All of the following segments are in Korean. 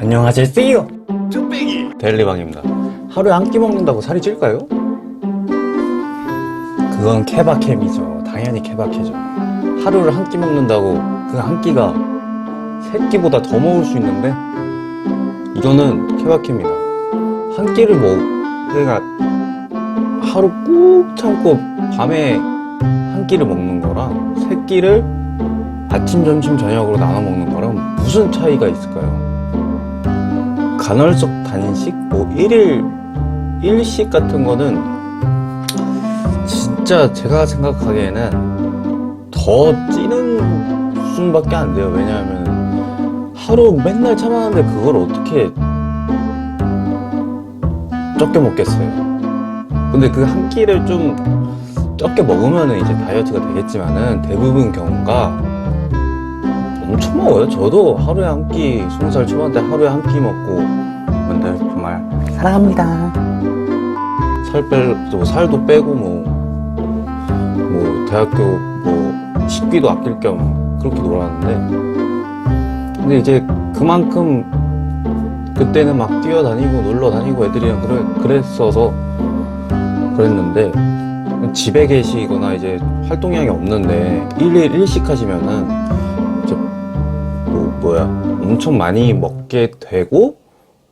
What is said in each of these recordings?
안녕하세요. 뚝배기 데일리방입니다. 하루에 한 끼 먹는다고 살이 찔까요? 그건 케바케미죠. 당연히 케바케죠. 하루를 한 끼 먹는다고 그 한 끼가 세 끼보다 더 먹을 수 있는데 이거는 케바케입니다. 한 끼를 먹, 그러니까 하루 꾹 참고 밤에 한 끼를 먹는 거랑 세 끼를 아침, 점심, 저녁으로 나눠 먹는 거랑 무슨 차이가 있을까요? 간헐적 단식, 뭐 일일 일식 같은 거는 진짜 제가 생각하기에는 더 찌는 수준밖에 안 돼요. 왜냐하면 하루 맨날 참았는데 그걸 어떻게 적게 먹겠어요. 근데 그 한 끼를 좀 적게 먹으면 이제 다이어트가 되겠지만은 대부분 경우가 엄청 먹어요. 저도 하루에 한 끼, 스무 살 초반 때 하루에 한 끼 먹고, 근데 정말 사랑합니다. 살 뺄, 뭐 살도 빼고 뭐, 뭐 대학교 뭐 식비도 아낄 겸 그렇게 놀았는데, 근데 이제 그만큼 그때는 막 뛰어다니고 놀러 다니고 애들이랑 그래, 그랬어서 그랬는데 집에 계시거나 이제 활동량이 없는데 일일 일식 하시면은 뭐, 뭐야 엄청 많이 먹게 되고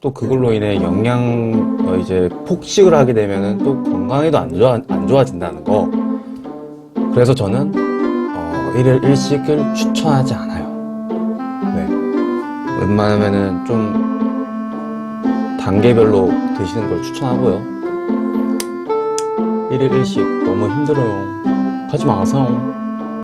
또 그걸로 인해 영양 어, 이제 폭식을 하게 되면은 또 건강에도 안 좋아 안 좋아진다는 거 그래서 저는 어, 일일 일식을 추천하지 않아요. 네 웬만하면은 좀 단계별로 드시는 걸 추천하고요. 일일 일식 너무 힘들어요. 하지 마세요.